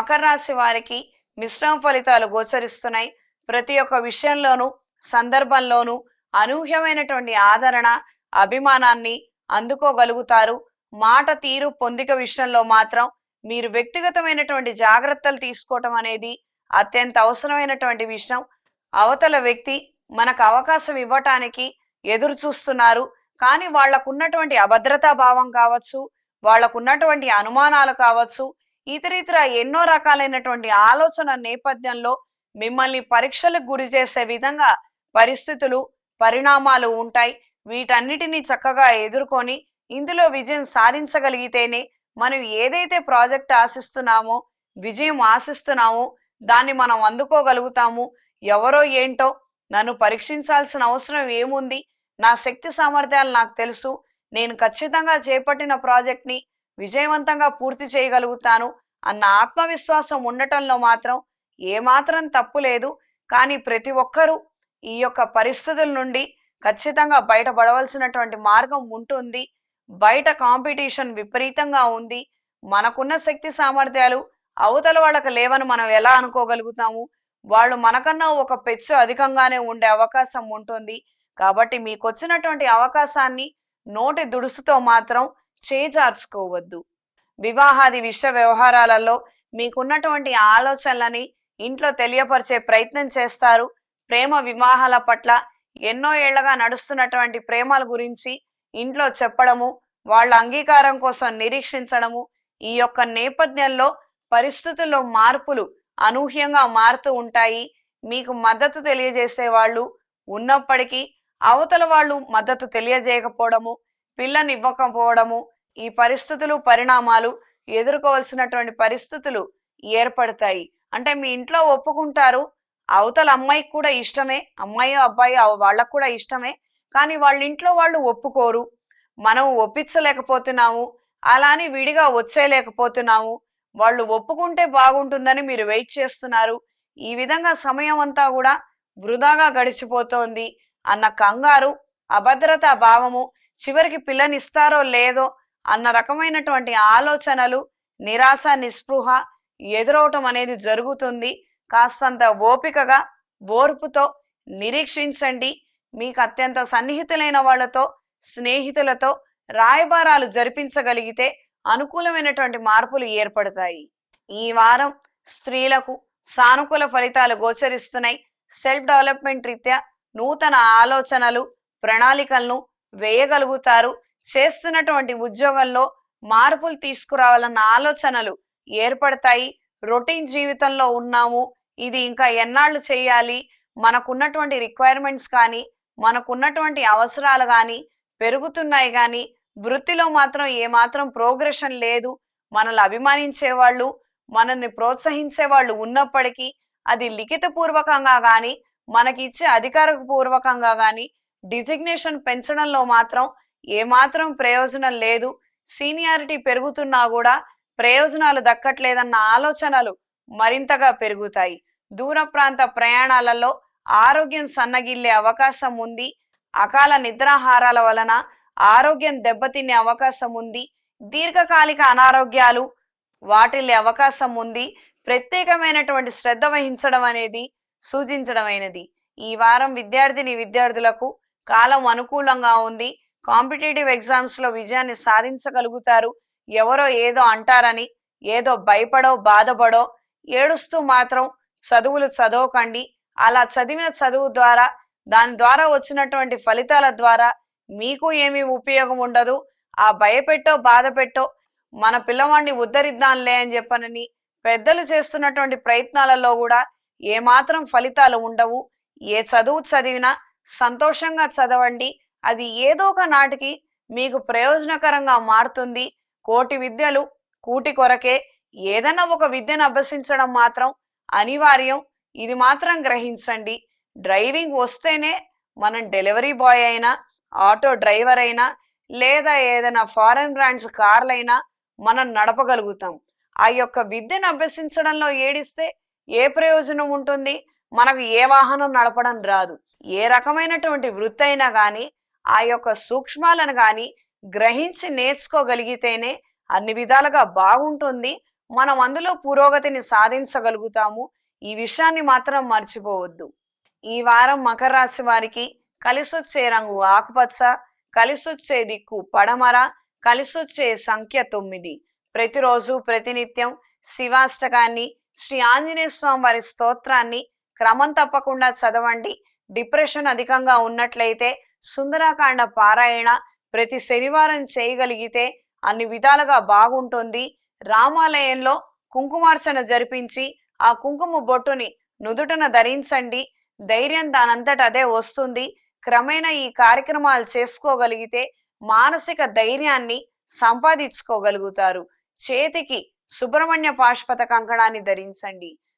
మకర రాశి వారికి మిశ్రమ ఫలితాలు గోచరిస్తున్నాయి. ప్రతి ఒక్క విషయంలోనూ సందర్భంలోనూ అనూహ్యమైనటువంటి ఆదరణ అభిమానాన్ని అందుకోగలుగుతారు. మాట తీరు పొందిక విషయంలో మాత్రం మీరు వ్యక్తిగతమైనటువంటి జాగ్రత్తలు తీసుకోవటం అనేది అత్యంత అవసరమైనటువంటి విషయం. అవతల వ్యక్తి మనకు అవకాశం ఇవ్వటానికి ఎదురు చూస్తున్నారు. కానీ వాళ్ళకున్నటువంటి అభద్రతా భావం కావచ్చు వాళ్ళకున్నటువంటి అనుమానాలు కావచ్చు ఇతరితర ఎన్నో రకాలైనటువంటి ఆలోచన నేపథ్యంలో మిమ్మల్ని పరీక్షలకు గురి చేసే విధంగా పరిస్థితులు పరిణామాలు ఉంటాయి. వీటన్నిటిని చక్కగా ఎదుర్కొని ఇందులో విజయం సాధించగలిగితేనే మనం ఏదైతే ప్రాజెక్ట్ ఆశిస్తున్నామో విజయం ఆశిస్తున్నామో దాన్ని మనం అందుకోగలుగుతాము. ఎవరో ఏంటో నన్ను పరీక్షించాల్సిన అవసరం ఏముంది? నా శక్తి సామర్థ్యాలు నాకు తెలుసు. నేను ఖచ్చితంగా చేపట్టిన ప్రాజెక్ట్ని విజయవంతంగా పూర్తి చేయగలుగుతాను అన్న ఆత్మవిశ్వాసం ఉండటంలో మాత్రం ఏమాత్రం తప్పు లేదు. కానీ ప్రతి ఒక్కరూ ఈ యొక్క పరిస్థితుల నుండి ఖచ్చితంగా బయటపడవలసినటువంటి మార్గం ఉంటుంది. బయట కాంపిటీషన్ విపరీతంగా ఉంది. మనకున్న శక్తి సామర్థ్యాలు అవతల వాళ్ళకి లేవని మనం ఎలా అనుకోగలుగుతాము? వాళ్ళు మనకన్నా ఒక పెచ్చు అధికంగానే ఉండే అవకాశం ఉంటుంది. కాబట్టి మీకు వచ్చినటువంటి అవకాశాన్ని నోటి దుడుసుతో మాత్రం చేజార్చుకోవద్దు. వివాహాది విషయ వ్యవహారాలలో మీకున్నటువంటి ఆలోచనలని ఇంట్లో తెలియపరిచే ప్రయత్నం చేస్తారు. ప్రేమ వివాహాల పట్ల ఎన్నో ఏళ్ళగా నడుస్తున్నటువంటి ప్రేమల గురించి ఇంట్లో చెప్పడము వాళ్ళ అంగీకారం కోసం నిరీక్షించడము ఈ యొక్క నేపథ్యంలో పరిస్థితుల్లో మార్పులు అనూహ్యంగా మారుతూ ఉంటాయి. మీకు మద్దతు తెలియజేసే వాళ్ళు ఉన్నప్పటికీ అవతల వాళ్ళు మద్దతు తెలియజేయకపోవడము పిల్లని ఇవ్వకపోవడము ఈ పరిస్థితులు పరిణామాలు ఎదుర్కోవాల్సినటువంటి పరిస్థితులు ఏర్పడతాయి. అంటే మీ ఇంట్లో ఒప్పుకుంటారు అవతల అమ్మాయికి కూడా ఇష్టమే అమ్మాయి అబ్బాయి వాళ్ళకు కూడా ఇష్టమే కానీ వాళ్ళ ఇంట్లో వాళ్ళు ఒప్పుకోరు. మనం ఒప్పించలేకపోతున్నాము అలా అని విడిగా వచ్చేయలేకపోతున్నాము వాళ్ళు ఒప్పుకుంటే బాగుంటుందని మీరు వెయిట్ చేస్తున్నారు. ఈ విధంగా సమయం అంతా కూడా వృధాగా గడిచిపోతోంది అన్న కంగారు అభద్రతా భావము చివరికి పిల్లనిస్తారో లేదో అన్న రకమైనటువంటి ఆలోచనలు నిరాశ నిస్పృహ ఎదురవటం అనేది జరుగుతుంది. కాస్తంత ఓపికగా ఓర్పుతో నిరీక్షించండి. మీకు అత్యంత సన్నిహితులైన వాళ్ళతో స్నేహితులతో రాయబారాలు జరిపించగలిగితే అనుకూలమైనటువంటి మార్పులు ఏర్పడతాయి. ఈ వారం స్త్రీలకు సానుకూల ఫలితాలు గోచరిస్తున్నాయి. సెల్ఫ్ డెవలప్మెంట్ రీత్యా నూతన ఆలోచనలు ప్రణాళికలను వేయగలుగుతారు. చేస్తున్నటువంటి ఉద్యోగంలో మార్పులు తీసుకురావాలన్న ఆలోచనలు ఏర్పడతాయి. రొటీన్ జీవితంలో ఉన్నాము. ఇది ఇంకా ఎన్నాళ్ళు చేయాలి? మనకున్నటువంటి రిక్వైర్మెంట్స్ కానీ మనకున్నటువంటి అవసరాలు కానీ పెరుగుతున్నాయి కానీ వృత్తిలో మాత్రం ఏమాత్రం ప్రోగ్రెషన్ లేదు. మనల్ని అభిమానించే వాళ్ళు మనల్ని ప్రోత్సహించే వాళ్ళు ఉన్నప్పటికీ అది లిఖిత పూర్వకంగా కానీ మనకిచ్చే అధికారపూర్వకంగా కానీ డిజిగ్నేషన్ పెంచడంలో మాత్రం ఏమాత్రం ప్రయోజనం లేదు. సీనియారిటీ పెరుగుతున్నా కూడా ప్రయోజనాలు దక్కట్లేదన్న ఆలోచనలు మరింతగా పెరుగుతాయి. దూర ప్రాంత ప్రయాణాలలో ఆరోగ్యం సన్నగిల్లే అవకాశం ఉంది. అకాల నిద్రాహారాల వలన ఆరోగ్యం దెబ్బతినే అవకాశం ఉంది. దీర్ఘకాలిక అనారోగ్యాలు వాటిల్లే అవకాశం ఉంది. ప్రత్యేకమైనటువంటి శ్రద్ధ వహించడం అనేది సూచించడమైనది. ఈ వారం విద్యార్థిని విద్యార్థులకు కాలం అనుకూలంగా ఉంది. కాంపిటేటివ్ ఎగ్జామ్స్లో విజయాన్ని సాధించగలుగుతారు. ఎవరో ఏదో అంటారని ఏదో భయపడో బాధపడో ఏడుస్తూ మాత్రం చదువులు చదవకండి. అలా చదివిన చదువు ద్వారా దాని ద్వారా వచ్చినటువంటి ఫలితాల ద్వారా మీకు ఏమీ ఉపయోగం ఉండదు. ఆ భయపెట్టో బాధ పెట్టో మన పిల్లవాడిని ఉద్ధరిద్దాంలే అని చెప్పనని పెద్దలు చేస్తున్నటువంటి ప్రయత్నాలలో కూడా ఏమాత్రం ఫలితాలు ఉండవు. ఏ చదువు చదివినా సంతోషంగా చదవండి. అది ఏదో ఒక నాటికి మీకు ప్రయోజనకరంగా మారుతుంది. కోటి విద్యలు కూటి కొరకే ఏదైనా ఒక విద్యను అభ్యసించడం మాత్రం అనివార్యం. ఇది మాత్రం గ్రహించండి. డ్రైవింగ్ వస్తేనే మనం డెలివరీ బాయ్ అయినా ఆటో డ్రైవర్ అయినా లేదా ఏదైనా ఫారెన్ బ్రాండ్స్ కార్లైనా మనం నడపగలుగుతాం. ఆ యొక్క విద్యను అభ్యసించడంలో ఏడిస్తే ఏ ప్రయోజనం ఉంటుంది? మనకు ఏ వాహనం నడపడం రాదు. ఏ రకమైనటువంటి వృత్తి అయినా కానీ ఆ యొక్క సూక్ష్మాలను కానీ గ్రహించి నేర్చుకోగలిగితేనే అన్ని విధాలుగా బాగుంటుంది. మనం అందులో పురోగతిని సాధించగలుగుతాము. ఈ విషయాన్ని మాత్రం మర్చిపోవద్దు. ఈ వారం మకర రాశి వారికి కలిసొచ్చే రంగు ఆకుపచ్చ కలిసొచ్చే దిక్కు పడమర కలిసొచ్చే సంఖ్య తొమ్మిది. ప్రతిరోజు ప్రతినిత్యం శివాష్టకాన్ని శ్రీ ఆంజనేయ స్వామి వారి స్తోత్రాన్ని క్రమం తప్పకుండా చదవండి. డిప్రెషన్ అధికంగా ఉన్నట్లయితే సుందరాకాండ పారాయణ ప్రతి శనివారం చేయగలిగితే అన్ని విధాలుగా బాగుంటుంది. రామాలయంలో కుంకుమార్చన జరిపించి ఆ కుంకుమ బొట్టుని నుదుటన ధరించండి. ధైర్యం దానంతట అదే వస్తుంది. క్రమేణా ఈ కార్యక్రమాలు చేసుకోగలిగితే మానసిక ధైర్యాన్ని సంపాదించుకోగలుగుతారు. చేతికి సుబ్రహ్మణ్య పాష్పత కంకణాన్ని ధరించండి.